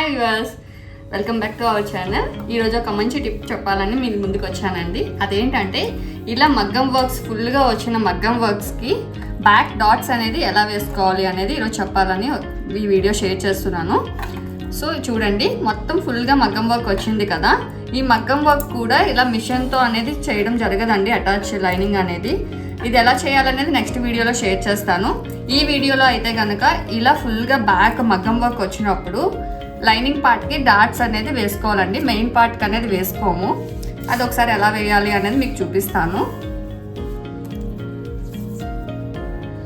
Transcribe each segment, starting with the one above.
Hi viewers welcome back to our channel ఈరోజు ఒక మంచి టిప్ చెప్పాలని మీకు ముందుకు వచ్చానండి. అదేంటంటే ఇలా మగ్గం వర్క్స్ ఫుల్గా వచ్చిన మగ్గం వర్క్స్కి బ్యాక్ డాట్స్ అనేది ఎలా వేసుకోవాలి అనేది ఈరోజు చెప్పాలని ఈ వీడియో షేర్ చేస్తున్నాను. సో చూడండి మొత్తం ఫుల్గా మగ్గం వర్క్ వచ్చింది కదా. ఈ మగ్గం వర్క్ కూడా ఇలా మిషన్తో అనేది చేయడం జరగదండి అటాచ్ లైనింగ్ అనేది. ఇది ఎలా చేయాలనేది నెక్స్ట్ వీడియోలో షేర్ చేస్తాను. ఈ వీడియోలో అయితే కనుక ఇలా ఫుల్గా బ్యాక్ మగ్గం వర్క్ వచ్చినప్పుడు లైనింగ్ పార్ట్కి డాట్స్ అనేది వేసుకోవాలండి. మెయిన్ పార్ట్కి అనేది వేసుకోము. అది ఒకసారి ఎలా వేయాలి అనేది మీకు చూపిస్తాను.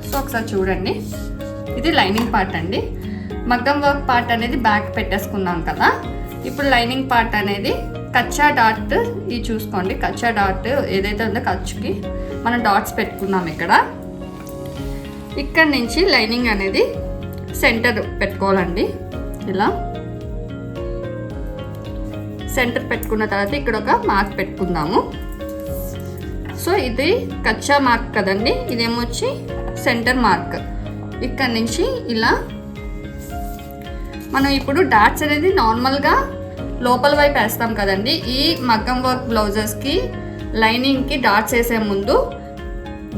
సో ఒకసారి చూడండి. ఇది లైనింగ్ పార్ట్ అండి. మగ్గం వర్క్ పార్ట్ అనేది బ్యాక్ పెట్టేసుకున్నాం కదా. ఇప్పుడు లైనింగ్ పార్ట్ అనేది కచ్చా డాట్ ఇది చూసుకోండి. కచ్చా డాట్ ఏదైతే ఉందో ఖర్చుకి మనం డాట్స్ పెట్టుకున్నాం ఇక్కడ. ఇక్కడ నుంచి లైనింగ్ అనేది సెంటర్ పెట్టుకోవాలండి. ఇలా. సెంటర్ పెట్టుకున్న తర్వాత ఇక్కడ ఒక మార్క్ పెట్టుకుందాము. సో ఇది కచ్చా మార్క్ కదండి ఇదేమో వచ్చి సెంటర్ మార్క్. ఇక్కడ నుంచి ఇలా మనం ఇప్పుడు డాట్స్ అనేది నార్మల్గా లోపల వైపు వేస్తాం కదండి ఈ మగ్గం వర్క్ బ్లౌజెస్కి లైనింగ్కి డాట్స్ వేసే ముందు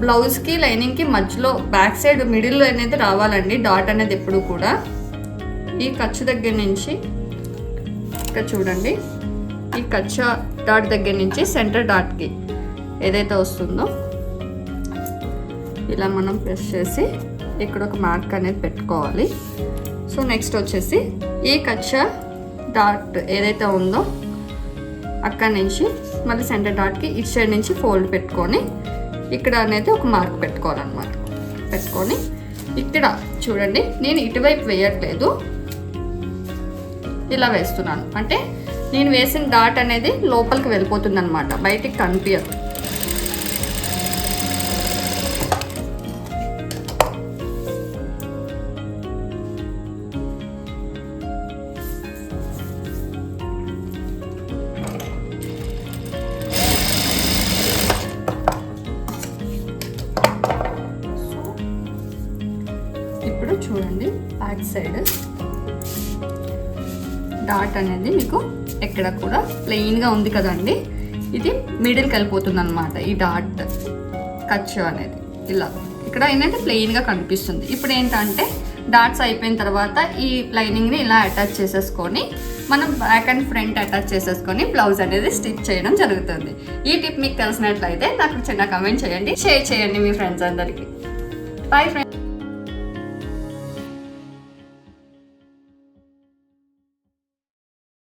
బ్లౌజ్కి లైనింగ్కి మధ్యలో బ్యాక్ సైడ్ మిడిల్ అనేది రావాలండి డాట్ అనేది ఎప్పుడు కూడా. ఈ ఖర్చు దగ్గర నుంచి ఇక్కడ చూడండి. ఈ కచ్చా డాట్ దగ్గర నుంచి సెంటర్ డాట్కి ఏదైతే వస్తుందో ఇలా మనం ప్రెస్ చేసి ఇక్కడ ఒక మార్క్ అనేది పెట్టుకోవాలి. సో నెక్స్ట్ వచ్చేసి ఈ కచ్చా డాట్ ఏదైతే ఉందో అక్కడి నుంచి మళ్ళీ సెంటర్ డాట్కి ఇటు సైడ్ నుంచి ఫోల్డ్ పెట్టుకొని ఇక్కడ అనేది ఒక మార్క్ పెట్టుకోవాలన్నమాట. పెట్టుకొని ఇక్కడ చూడండి నేను ఇటువైపు వేయట్లేదు. ఇలా వేస్తున్నాను. అంటే నేను వేసిన డాట్ అనేది లోపలికి వెళ్ళిపోతుంది అనమాట బయటికి కనిపించదు. ఇప్పుడు చూడండి బ్యాక్ సైడ్ డాట్ అనేది మీకు ఎక్కడ కూడా ప్లెయిన్గా ఉంది కదండి. ఇది మిడిల్కి వెళ్ళిపోతుంది అనమాట ఈ డాట్ ఖర్చు అనేది. ఇలా. ఇక్కడ ఏంటంటే ప్లెయిన్గా కనిపిస్తుంది. ఇప్పుడు ఏంటంటే డాట్స్ అయిపోయిన తర్వాత ఈ లైనింగ్ని ఇలా అటాచ్ చేసేసుకొని మనం బ్యాక్ అండ్ ఫ్రంట్ అటాచ్ చేసేసుకొని బ్లౌజ్ అనేది స్టిచ్ చేయడం జరుగుతుంది. ఈ టిప్ మీకు తెలిసినట్లయితే నాకు చిన్న కమెంట్ చేయండి. షేర్ చేయండి మీ ఫ్రెండ్స్ అందరికీ. Bye friends